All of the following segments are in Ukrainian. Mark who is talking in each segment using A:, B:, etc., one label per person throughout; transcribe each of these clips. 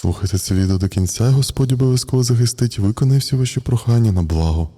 A: Слухайте це відео до кінця, Господь обов'язково захистить і виконає всі ваші прохання на благо.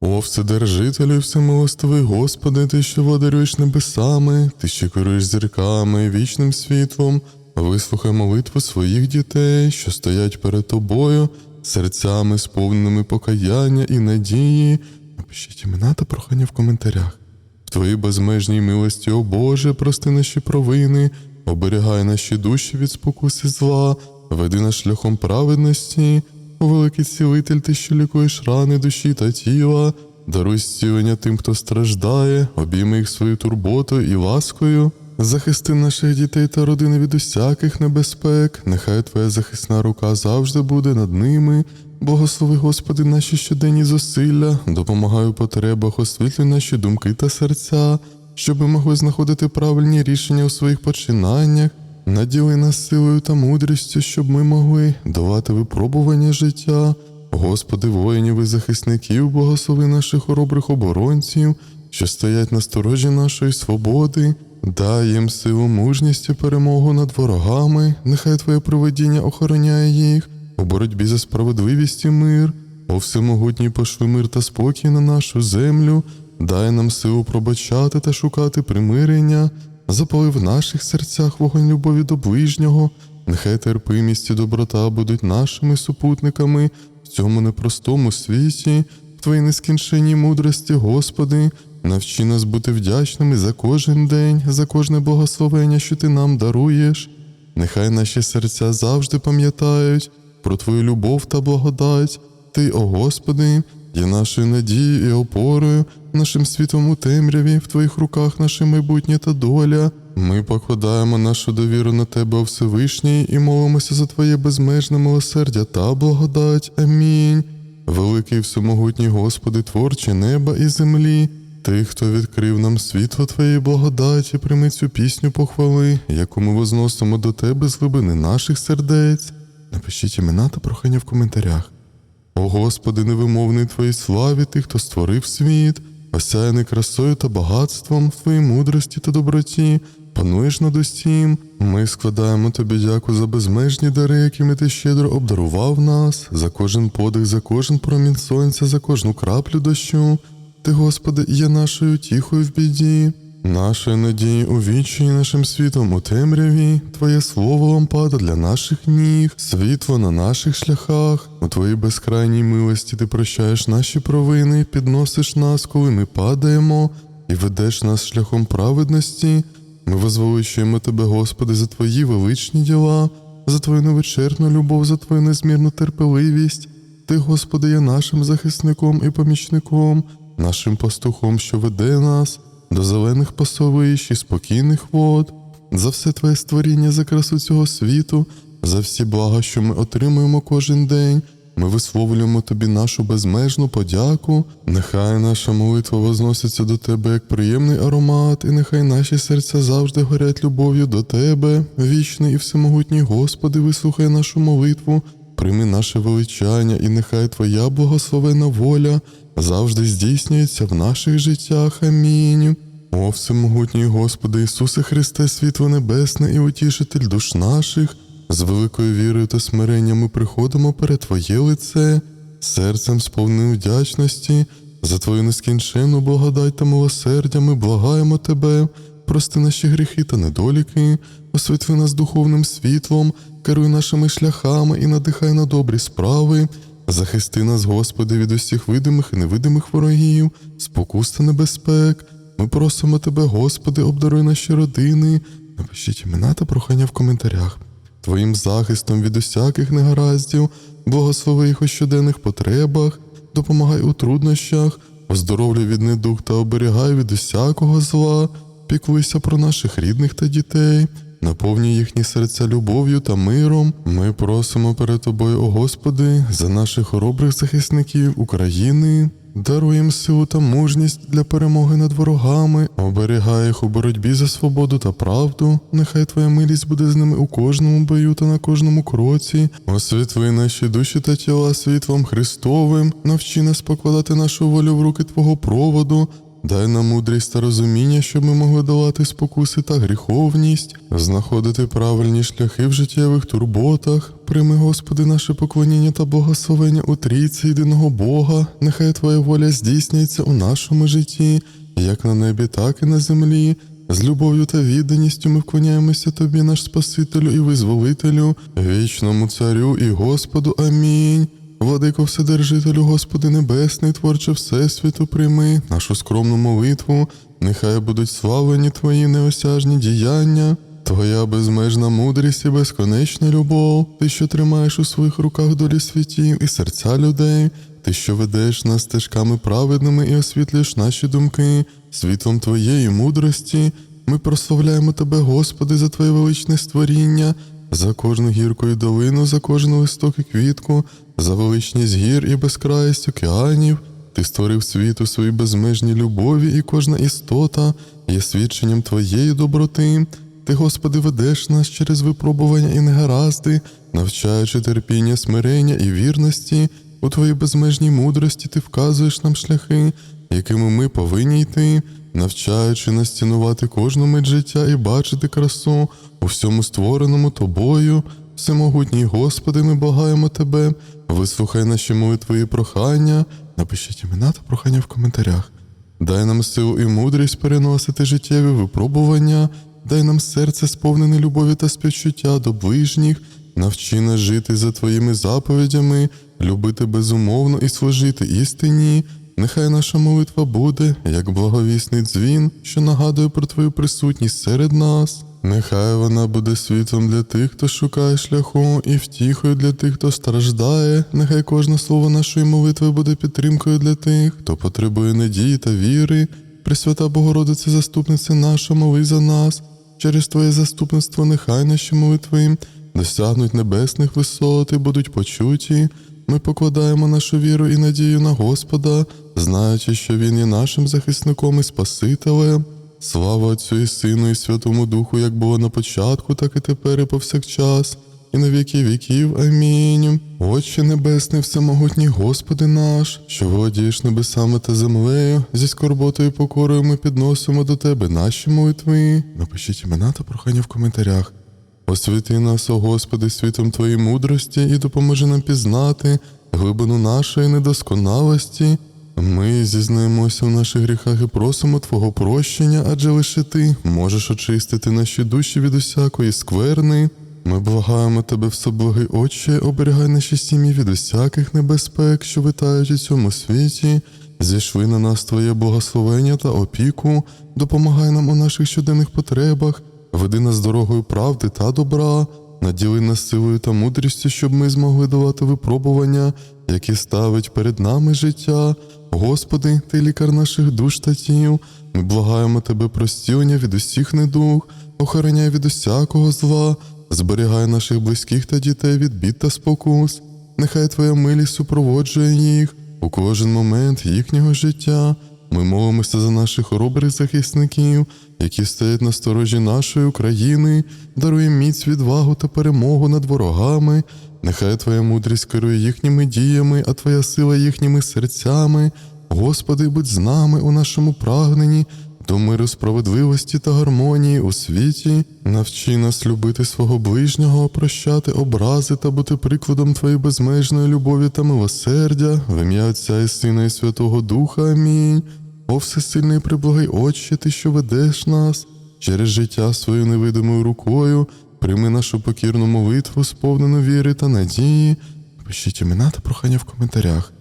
A: О, вседержителю, і всемилостивий Господи, ти, що водарюєш небесами, ти, що керуєш зірками, вічним світлом, вислухай молитву своїх дітей, що стоять перед тобою, серцями сповненими покаяння і надії. Напишіть імена та прохання в коментарях. В твоїй безмежній милості, о Боже, прости наші провини, оберігай наші душі від спокуси зла, веди нас шляхом праведності, о великий цілитель, ти, що лікуєш рани душі та тіла, даруй зцілення тим, хто страждає, обійми їх свою турботою і ласкою. Захисти наших дітей та родини від усяких небезпек, нехай Твоя захисна рука завжди буде над ними. Благослови, Господи, наші щоденні зусилля, допомагай у потребах, освітлюй наші думки та серця, щоб ми могли знаходити правильні рішення у своїх починаннях, наділи нас силою та мудрістю, щоб ми могли давати випробування життя. Господи, воїнів і захисників, благослови наших хоробрих оборонців, що стоять на сторожі нашої свободи, дай їм силу, мужність і перемогу над ворогами, нехай Твоє проведіння охороняє їх у боротьбі за справедливість і мир. О всемогутній пошли мир та спокій на нашу землю, дай нам силу пробачати та шукати примирення, запали в наших серцях вогонь любові до ближнього, нехай терпимість і доброта будуть нашими супутниками в цьому непростому світі, в Твоїй нескінченній мудрості, Господи, навчи нас бути вдячними за кожен день, за кожне благословення, що Ти нам даруєш. Нехай наші серця завжди пам'ятають про Твою любов та благодать. Ти, о Господи, є нашою надією і опорою, нашим світом у темряві, в Твоїх руках наше майбутнє та доля. Ми покладаємо нашу довіру на Тебе, о Всевишній, і молимося за Твоє безмежне милосердя та благодать. Амінь. Великий всемогутній Господи, творче неба і землі. Ти, хто відкрив нам світло Твоєї благодаті, прийми цю пісню похвали, яку ми возносимо до Тебе з глибини наших сердець. Напишіть імена та прохання в коментарях. О Господи, невимовний Твоїй славі, Ти, хто створив світ, осяяний красою та багатством в Твоїй мудрості та доброті, пануєш над усім. Ми складаємо Тобі дяку за безмежні дари, якими Ти щедро обдарував нас, за кожен подих, за кожен промінь сонця, за кожну краплю дощу. Ти, Господи, є нашою тіхою в біді, нашою надією у вічі, нашим світом у темряві, Твоє слово лампада для наших ніг, світло на наших шляхах. У Твоїй безкрайній милості Ти прощаєш наші провини, підносиш нас, коли ми падаємо, і ведеш нас шляхом праведності. Ми возвеличуємо Тебе, Господи, за Твої величні діла, за Твою невичерпну любов, за Твою незмірну терпеливість. Ти, Господи, є нашим захисником і помічником, нашим пастухом, що веде нас до зелених пасовищ і спокійних вод, за все Твоє створіння, за красу цього світу, за всі блага, що ми отримуємо кожен день. Ми висловлюємо тобі нашу безмежну подяку. Нехай наша молитва возноситься до тебе як приємний аромат, і нехай наші серця завжди горять любов'ю до тебе. Вічний і всемогутній Господи, вислухай нашу молитву, прийми наше величання, і нехай Твоя благословена воля завжди здійснюється в наших життях. Амінь. О, всемогутній Господи Ісусе Христе, світло небесне і утішитель душ наших. З великою вірою та смиренням ми приходимо перед Твоє лице, серцем сповненим вдячності, за Твою нескінченну благодать та милосердя ми благаємо Тебе, прости наші гріхи та недоліки, освітли нас духовним світлом, керуй нашими шляхами і надихай на добрі справи. Захисти нас, Господи, від усіх видимих і невидимих ворогів, спокус та небезпек. Ми просимо Тебе, Господи, обдаруй наші родини. Напишіть імена та прохання в коментарях. Твоїм захистом від усяких негараздів, благослови їх у щоденних потребах, допомагай у труднощах, оздоровлюй від недуг та оберігай від усякого зла, піклуйся про наших рідних та дітей, наповнюй їхні серця любов'ю та миром. Ми просимо перед Тобою, о Господи, за наших хоробрих захисників України. Даруй їм силу та мужність для перемоги над ворогами, оберігай їх у боротьбі за свободу та правду. Нехай Твоя милість буде з ними у кожному бою та на кожному кроці. Освітли наші душі та тіла світлом Христовим, навчи нас покладати нашу волю в руки Твого проводу, Дай нам мудрість та розуміння, щоб ми могли долати спокуси та гріховність, знаходити правильні шляхи в життєвих турботах. Прийми, Господи, наше поклоніння та благословення у трійці єдиного Бога. Нехай Твоя воля здійснюється у нашому житті, як на небі, так і на землі. З любов'ю та відданістю ми вклоняємося Тобі, наш Спасителю і Визволителю, вічному Царю і Господу. Амінь. Владико Вседержителю, Господи Небесний, творче Всесвіту, прийми нашу скромну молитву, нехай будуть славлені Твої неосяжні діяння, Твоя безмежна мудрість і безконечна любов, Ти, що тримаєш у своїх руках долі світів і серця людей, Ти, що ведеш нас стежками праведними і освітлюєш наші думки, світлом Твоєї мудрості. Ми прославляємо Тебе, Господи, за Твоє величне створіння, за кожну гірку і долину, за кожен листок і квітку, за величність гір і безкраїсть океанів. Ти створив світ у своїй безмежній любові, і кожна істота є свідченням Твоєї доброти. Ти, Господи, ведеш нас через випробування і негаразди, навчаючи терпіння, смирення і вірності. У Твоїй безмежній мудрості Ти вказуєш нам шляхи, якими ми повинні йти, навчаючи нас цінувати кожну мить життя і бачити красу у всьому створеному Тобою. Всемогутній Господи, ми благаємо Тебе, вислухай наші молитви і прохання, напишіть імена та прохання в коментарях. Дай нам силу і мудрість переносити життєві випробування, дай нам серце сповнене любові та співчуття до ближніх, навчи нас жити за Твоїми заповідями, любити безумовно і служити істині. Нехай наша молитва буде, як благовісний дзвін, що нагадує про Твою присутність серед нас. Нехай вона буде світлом для тих, хто шукає шляху, і втіхою для тих, хто страждає. Нехай кожне слово нашої молитви буде підтримкою для тих, хто потребує надії та віри. Пресвята Богородице, заступниця наша, моли за нас. Через Твоє заступництво нехай наші молитви досягнуть небесних висот і будуть почуті. Ми покладаємо нашу віру і надію на Господа, знаючи, що Він є нашим захисником і Спасителем. Слава Отцю і Сину, і Святому Духу, як було на початку, так і тепер, і повсякчас, і на віки віків. Амінь. Отче Небесний, всемогутній Господи наш, що володієш небесами та землею, зі скорботою і покорою ми підносимо до Тебе наші молитви. Напишіть імена та прохання в коментарях. Освіти нас, о Господи, світом Твоєї мудрості і допоможи нам пізнати глибину нашої недосконалості. Ми зізнаємося в наших гріхах і просимо Твого прощення, адже лише Ти можеш очистити наші душі від усякої скверни. Ми благаємо Тебе, всеблагий Отче, оберігай наші сім'ї від усяких небезпек, що витають у цьому світі. Зійшли на нас Твоє благословення та опіку, допомагай нам у наших щоденних потребах, веди нас дорогою правди та добра, наділи нас силою та мудрістю, щоб ми змогли давати випробування, які ставить перед нами життя. Господи, Ти лікар наших душ та тіл, ми благаємо Тебе про від усіх недуг, охороняй від усякого зла, зберігай наших близьких та дітей від бід та спокус. Нехай Твоя милість супроводжує їх у кожен момент їхнього життя. Ми молимося за наших хоробрих захисників, які стоять на сторожі нашої України, дарує міць, відвагу та перемогу над ворогами. Нехай Твоя мудрість керує їхніми діями, а Твоя сила їхніми серцями. Господи, будь з нами у нашому прагненні до миру справедливості та гармонії у світі. Навчи нас любити свого ближнього, прощати образи та бути прикладом Твоєї безмежної любові та милосердя, в ім'я Отця і Сина і Святого Духа. Амінь. О всесильний приблагий Отче, Ти, що ведеш нас через життя своєю невидимою рукою, прийми нашу покірну молитву, сповнену віри та надії. Пишіть імена та прохання в коментарях.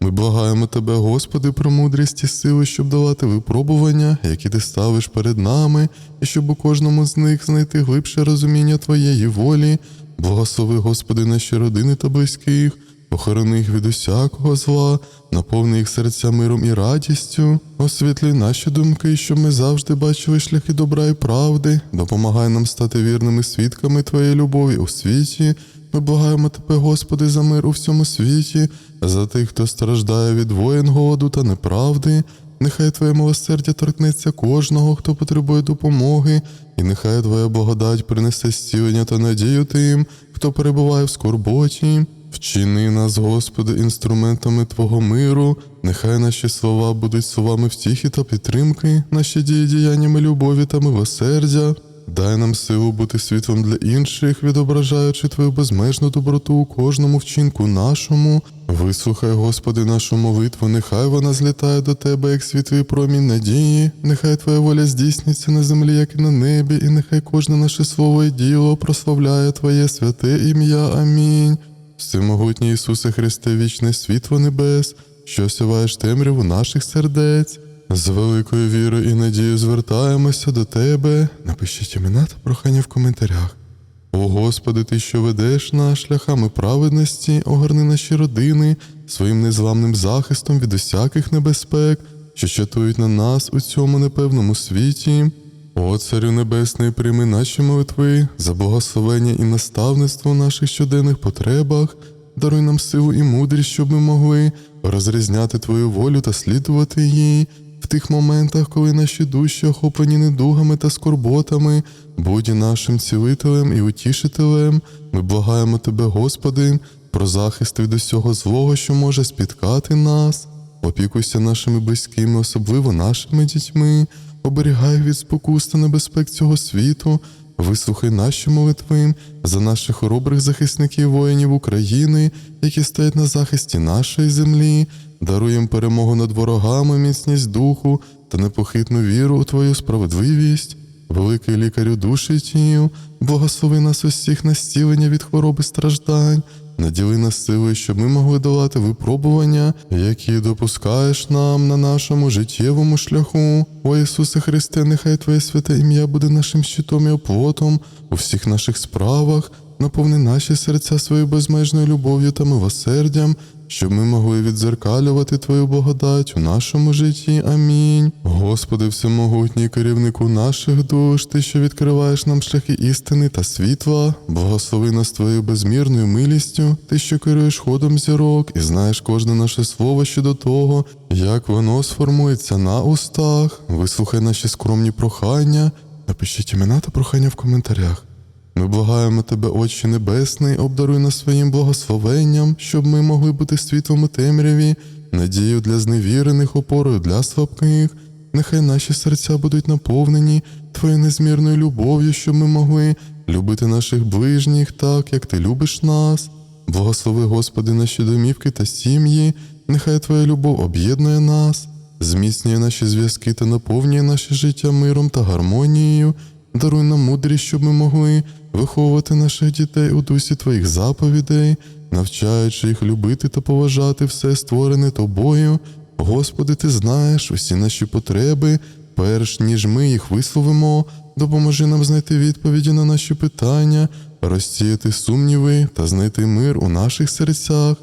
A: Ми благаємо Тебе, Господи, про мудрість і сили, щоб давати випробування, які ти ставиш перед нами, і щоб у кожному з них знайти глибше розуміння Твоєї волі. Благослови, Господи, наші родини та близьких, охорони їх від усякого зла, наповни їх серця миром і радістю, освітлі наші думки, щоб ми завжди бачили шляхи добра і правди, допомагай нам стати вірними свідками Твоєї любові у світі. Ми благаємо Тебе, Господи, за мир у всьому світі, за тих, хто страждає від воєн, голоду та неправди. Нехай Твоє милосердя торкнеться кожного, хто потребує допомоги, і нехай Твоя благодать принесе зцілення та надію тим, хто перебуває в скорботі. Вчини нас, Господи, інструментами Твого миру, нехай наші слова будуть словами втіхи та підтримки, наші дії діяннями любові та милосердя. Дай нам силу бути світлом для інших, відображаючи Твою безмежну доброту у кожному вчинку нашому. Вислухай, Господи, нашу молитву, нехай вона злітає до Тебе, як світлий промінь надії, нехай Твоя воля здійсниться на землі, як і на небі, і нехай кожне наше слово і діло прославляє Твоє святе ім'я. Амінь. Всемогутній Ісусе Христе, вічне світло небес, що сіваєш темряву наших сердець. З великою вірою і надією звертаємося до Тебе. Напишіть імена та прохання в коментарях. О Господи, Ти, що ведеш нас шляхами праведності, огорни наші родини своїм незламним захистом від усяких небезпек, що чатують на нас у цьому непевному світі. О Царю Небесний, прийми наші молитви за благословення і наставництво в наших щоденних потребах, даруй нам силу і мудрість, щоб ми могли розрізняти Твою волю та слідувати їй. В тих моментах, коли наші душі охоплені недугами та скорботами, будь нашим цілителем і утішителем, ми благаємо Тебе, Господи, про захист від усього злого, що може спіткати нас. Опікуйся нашими близькими, особливо нашими дітьми, оберігай від спокус та небезпек цього світу, вислухай наші молитви за наших хоробрих захисників воїнів України, які стоять на захисті нашої землі, даруй їм перемогу над ворогами, міцність духу та непохитну віру у Твою справедливість. Великий лікарю душі й тіл, благослови нас усіх на зцілення від хвороби страждань, наділи нас силою, щоб ми могли долати випробування, які допускаєш нам на нашому життєвому шляху. О Ісусе Христе, нехай Твоє святе ім'я буде нашим щитом і оплотом у всіх наших справах, наповни наші серця своєю безмежною любов'ю та милосердям, щоб ми могли відзеркалювати Твою благодать у нашому житті. Амінь. Господи, всемогутній керівнику наших душ, Ти, що відкриваєш нам шляхи істини та світла, благослови нас Твоєю безмірною милістю, Ти, що керуєш ходом зірок і знаєш кожне наше слово щодо того, як воно сформується на устах. Вислухай наші скромні прохання. Напишіть імена та прохання в коментарях. Ми благаємо Тебе, Отче Небесний, обдаруй нас своїм благословенням, щоб ми могли бути світлом у темряві, надією для зневірених, опорою для слабких. Нехай наші серця будуть наповнені Твоєю незмірною любов'ю, щоб ми могли любити наших ближніх так, як Ти любиш нас. Благослови, Господи, наші домівки та сім'ї, нехай Твоя любов об'єднує нас, зміцнює наші зв'язки та наповнює наше життя миром та гармонією. Даруй нам мудрість, щоб ми могли виховувати наших дітей у дусі Твоїх заповідей, навчаючи їх любити та поважати все створене Тобою. Господи, Ти знаєш усі наші потреби, перш ніж ми їх висловимо, допоможи нам знайти відповіді на наші питання, розсіяти сумніви та знайти мир у наших серцях.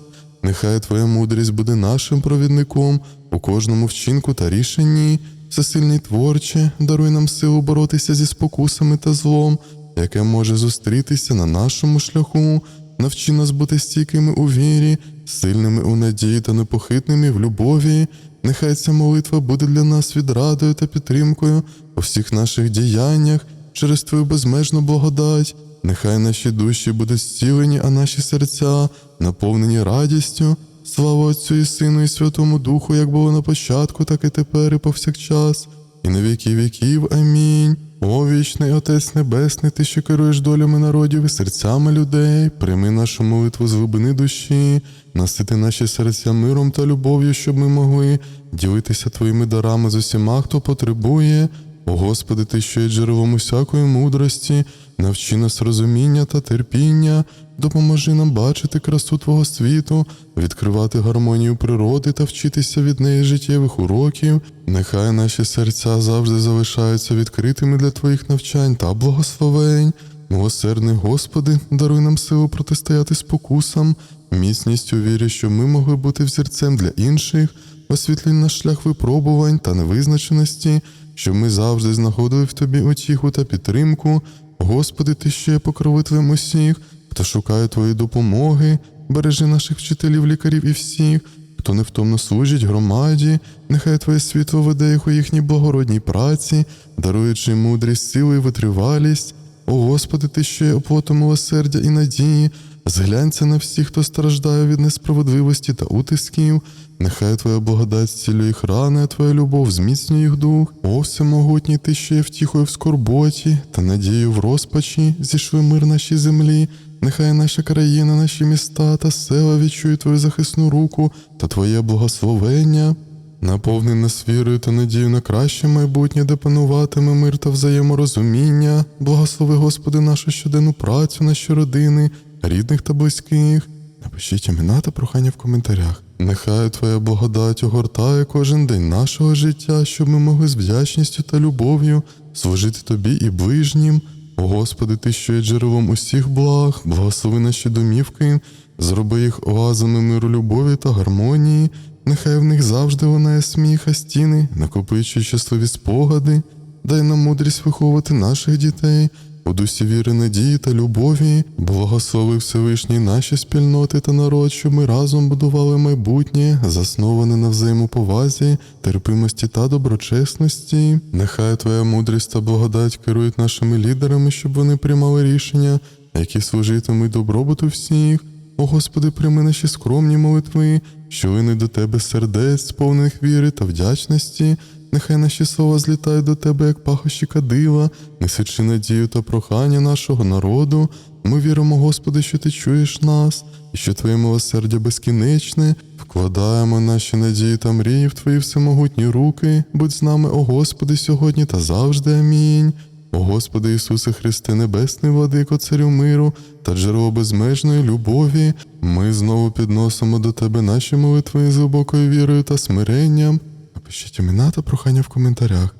A: Нехай Твоя мудрість буде нашим провідником у кожному вчинку та рішенні. Всесильний творче, даруй нам силу боротися зі спокусами та злом, яке може зустрітися на нашому шляху. Навчи нас бути стійкими у вірі, сильними у надії та непохитними в любові. Нехай ця молитва буде для нас відрадою та підтримкою у всіх наших діяннях через Твою безмежну благодать. Нехай наші душі будуть зцілені, а наші серця наповнені радістю. Слава Отцю і Сину, і Святому Духу, як було на початку, так і тепер, і повсякчас, і на віки віків. Амінь. О вічний Отець Небесний, Ти, що керуєш долями народів і серцями людей, прийми нашу молитву з глибини душі, насити наші серця миром та любов'ю, щоб ми могли ділитися Твоїми дарами з усіма, хто потребує. О Господи, Ти, що є джерелом усякої мудрості, навчи нас розуміння та терпіння, допоможи нам бачити красу Твого світу, відкривати гармонію природи та вчитися від неї життєвих уроків. Нехай наші серця завжди залишаються відкритими для Твоїх навчань та благословень. Милосердний Господи, даруй нам силу протистояти спокусам, міцність у вірі, щоб ми могли бути взірцем для інших, освітлінь наш шлях випробувань та невизначеності, щоб ми завжди знаходили в Тобі утіху та підтримку. Господи, Ти ще покровителем усіх, хто шукає Твоєї допомоги, бережи наших вчителів, лікарів і всіх, хто невтомно служить громаді, нехай Твоє світло веде їх у їхній благородній праці, даруючи мудрість, силу і витривалість. О Господи, ти що є оплотом милосердя і надії, зглянься на всіх, хто страждає від несправедливості та утисків. Нехай Твоя благодать зцілює їх рани, а Твоя любов зміцнює їх дух. О всемогутній, ти що є втіхою в скорботі та надією в розпачі, зійшли мир нашій землі. Нехай наша країна, наші міста та села відчують Твою захисну руку та Твоє благословення. Наповни нас вірою та надією на краще майбутнє, де пануватиме мир та взаєморозуміння. Благослови, Господи, нашу щоденну працю, наші родини, рідних та близьких. Напишіть імена та прохання в коментарях. Нехай Твоя благодать огортає кожен день нашого життя, щоб ми могли з вдячністю та любов'ю служити Тобі і ближнім. О Господи, Ти, що є джерелом усіх благ, благослови наші домівки, зроби їх оазами миру, любові та гармонії. Нехай в них завжди лунає сміх, а стіни, накопичує щасливі спогади, дай нам мудрість виховувати наших дітей у дусі віри, надії та любові, благослови Всевишній наші спільноти та народ, щоб ми разом будували майбутнє, засноване на взаємоповазі, терпимості та доброчесності. Нехай Твоя мудрість та благодать керують нашими лідерами, щоб вони приймали рішення, які служитимуть добробуту всіх. О Господи, прийми наші скромні молитви, що линуть до Тебе сердець, сповнених віри та вдячності. Нехай наші слова злітають до Тебе, як пахощі кадила, несучи надію та прохання нашого народу. Ми віримо, Господи, що Ти чуєш нас, і що Твоє милосердя безкінечне. Вкладаємо наші надії та мрії в Твої всемогутні руки. Будь з нами, о Господи, сьогодні та завжди. Амінь. О Господи Ісусе Христе, Небесний владико, Царю миру та джерело безмежної любові, ми знову підносимо до Тебе наші молитви з глибокою вірою та смиренням. Напишіть імена та прохання в коментарях.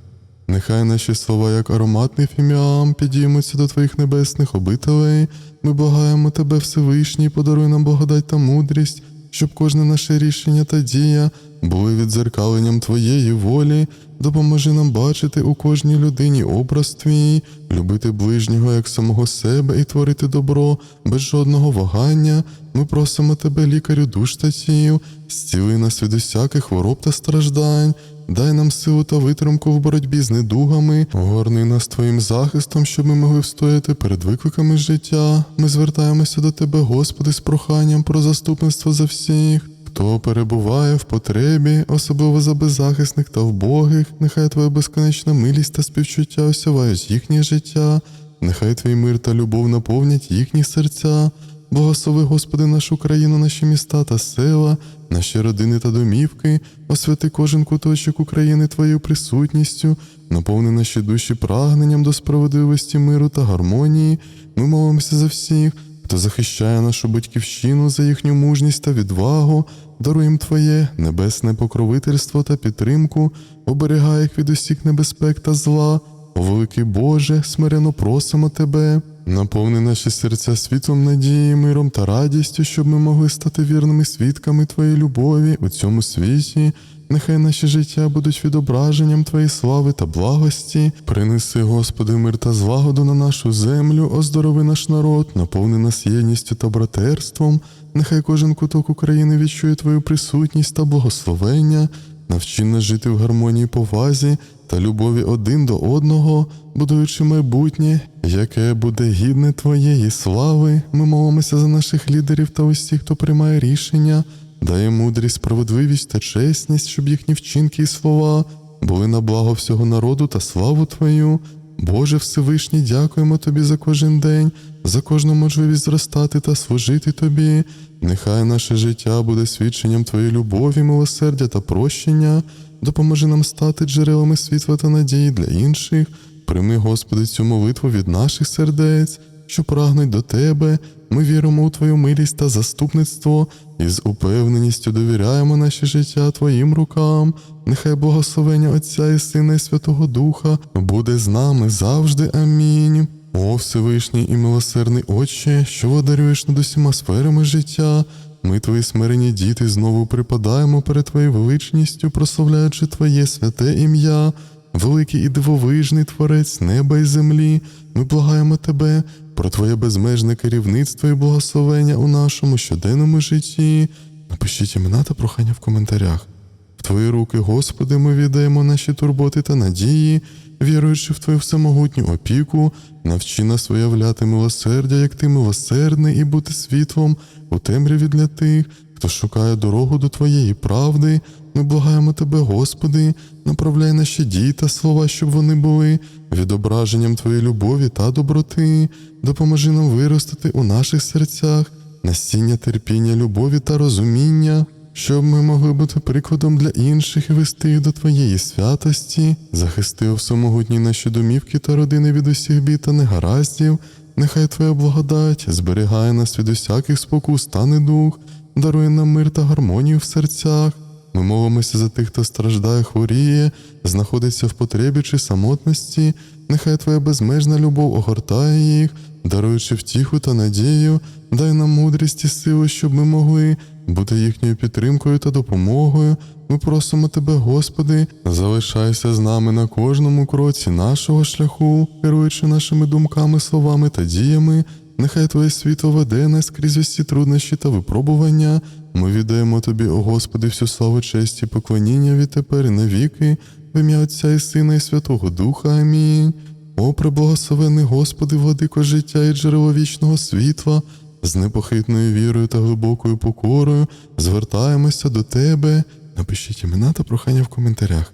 A: Нехай наші слова, як ароматний фіміам, підіймуться до Твоїх небесних обителей. Ми благаємо Тебе, Всевишній, подаруй нам благодать та мудрість, щоб кожне наше рішення та дія були відзеркаленням Твоєї волі. Допоможи нам бачити у кожній людині образ Твій, любити ближнього як самого себе і творити добро без жодного вагання. Ми просимо Тебе, лікарю душ та тіл, зціли нас від усяких хвороб та страждань. Дай нам силу та витримку в боротьбі з недугами, огорни нас твоїм захистом, щоб ми могли встояти перед викликами життя. Ми звертаємося до Тебе, Господи, з проханням про заступництво за всіх. Хто перебуває в потребі, особливо за беззахисних та вбогих, нехай Твоя безконечна милість та співчуття осявають їхнє життя, нехай Твій мир та любов наповнять їхні серця. Благослови, Господи, нашу країну, наші міста та села, наші родини та домівки, освяти кожен куточок України Твоєю присутністю, наповни наші душі прагненням до справедливості, миру та гармонії. Ми молимося за всіх, хто захищає нашу батьківщину за їхню мужність та відвагу, даруй їм Твоє небесне покровительство та підтримку, оберігай їх від усіх небезпек та зла. О, великий Боже, смирено просимо Тебе, наповни наші серця світлом надії, миром та радістю, щоб ми могли стати вірними свідками Твоєї любові у цьому світі. Нехай наші життя будуть відображенням Твоєї слави та благості. Принеси, Господи, мир та злагоду на нашу землю, оздорови наш народ, наповни нас єдністю та братерством. Нехай кожен куток України відчує Твою присутність та благословення. Навчи нас жити в гармонії повазі та любові один до одного, будуючи майбутнє, яке буде гідне Твоєї слави. Ми молимося за наших лідерів та усіх, хто приймає рішення, дає мудрість, справедливість та чесність, щоб їхні вчинки і слова були на благо всього народу та славу Твою. Боже Всевишній, дякуємо Тобі за кожен день, за кожну можливість зростати та служити Тобі. Нехай наше життя буде свідченням Твоєї любові, милосердя та прощення. Допоможи нам стати джерелами світла та надії для інших. Прийми, Господи, цю молитву від наших сердець, що прагнуть до Тебе. Ми віримо у Твою милість та заступництво і з упевненістю довіряємо наше життя Твоїм рукам. Нехай благословення Отця і Сина і Святого Духа буде з нами завжди. Амінь. О Всевишній і милосердний Отче, що водарюєш над усіма сферами життя. Ми, твої смирені діти, знову припадаємо перед Твоєю величністю, прославляючи Твоє святе ім'я, великий і дивовижний Творець неба і землі. Ми благаємо Тебе про Твоє безмежне керівництво і благословення у нашому щоденному житті. Напишіть імена та прохання в коментарях. В Твої руки, Господи, ми віддаємо наші турботи та надії, віруючи в Твою всемогутню опіку, навчи нас виявляти милосердя, як ти милосердний, і бути світлом у темряві для тих, хто шукає дорогу до Твоєї правди. Ми благаємо Тебе, Господи, направляй наші дії та слова, щоб вони були відображенням Твоєї любові та доброти. Допоможи нам виростити у наших серцях насіння терпіння, любові та розуміння, щоб ми могли бути прикладом для інших і вести їх до Твоєї святості, захисти у всемогутні наші домівки та родини від усіх бід та негараздів. Нехай Твоя благодать зберігає нас від усяких спокус та недуг, дарує нам мир та гармонію в серцях. Ми молимося за тих, хто страждає, хворіє, знаходиться в потребі чи самотності. Нехай Твоя безмежна любов огортає їх, даруючи втіху та надію, дай нам мудрість і силу, щоб ми могли бути їхньою підтримкою та допомогою. Ми просимо Тебе, Господи, залишайся з нами на кожному кроці нашого шляху, керуючи нашими думками, словами та діями. Нехай Твоє світло веде нас крізь усі труднощі та випробування. Ми віддаємо Тобі, о Господи, всю славу, честь і поклоніння відтепер і навіки, в ім'я Отця і Сина і Святого Духа. Амінь. О, преблагословений Господи, владико життя і джерело вічного світла, з непохитною вірою та глибокою покорою звертаємося до Тебе. Напишіть імена та прохання в коментарях.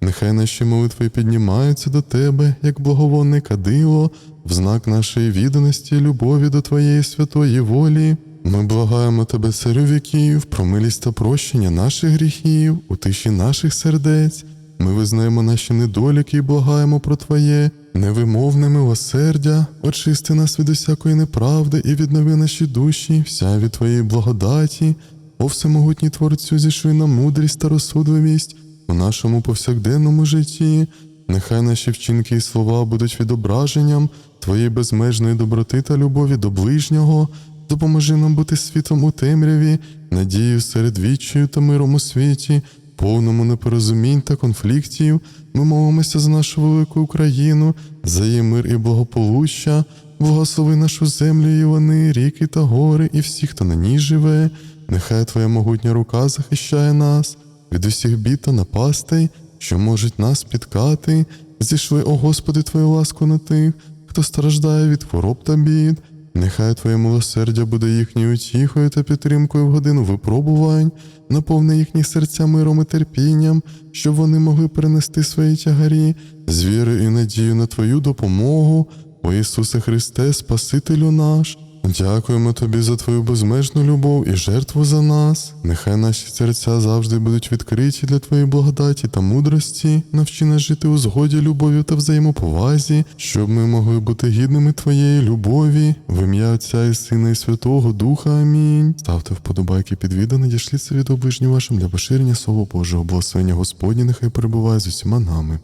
A: Нехай наші молитви піднімаються до Тебе, як благовонне кадило, в знак нашої відданості любові до Твоєї святої волі. Ми благаємо Тебе, царю віків, про милість та прощення наших гріхів, у тиші наших сердець. Ми визнаємо наші недоліки і благаємо про Твоє невимовне милосердя, очисти нас від усякої неправди і віднови наші душі, вся від Твоєї благодаті, о всемогутній Творцю, зішли на мудрість та розсудливість у нашому повсякденному житті. Нехай наші вчинки і слова будуть відображенням Твоєї безмежної доброти та любові до ближнього. Допоможи нам бути світлом у темряві, надією серед відчаю та миром у світі, повному непорозумінь та конфліктів. Ми молимося за нашу велику Україну, за її мир і благополуччя. Благослови нашу землю, і вони, ріки та гори, і всіх, хто на ній живе. Нехай Твоя могутня рука захищає нас від усіх бід та напастей, що можуть нас спіткати. Зійшли, о Господи, Твою ласку на тих, хто страждає від хвороб та бід. Нехай Твоє милосердя буде їхньою утіхою та підтримкою в годину випробувань, наповни їхні серця миром і терпінням, щоб вони могли перенести свої тягарі з віри і надію на Твою допомогу, о Ісусе Христе, Спасителю наш. Дякуємо Тобі за Твою безмежну любов і жертву за нас. Нехай наші серця завжди будуть відкриті для Твоєї благодаті та мудрості. Навчи нас жити у згоді, любові та взаємоповазі, щоб ми могли бути гідними Твоєї любові, в ім'я Отця і Сина і Святого Духа. Амінь. Ставте вподобайки під відео, надішліться від оближні вашим для поширення Слова Божого. Благословення Господні нехай перебуває з усіма нами.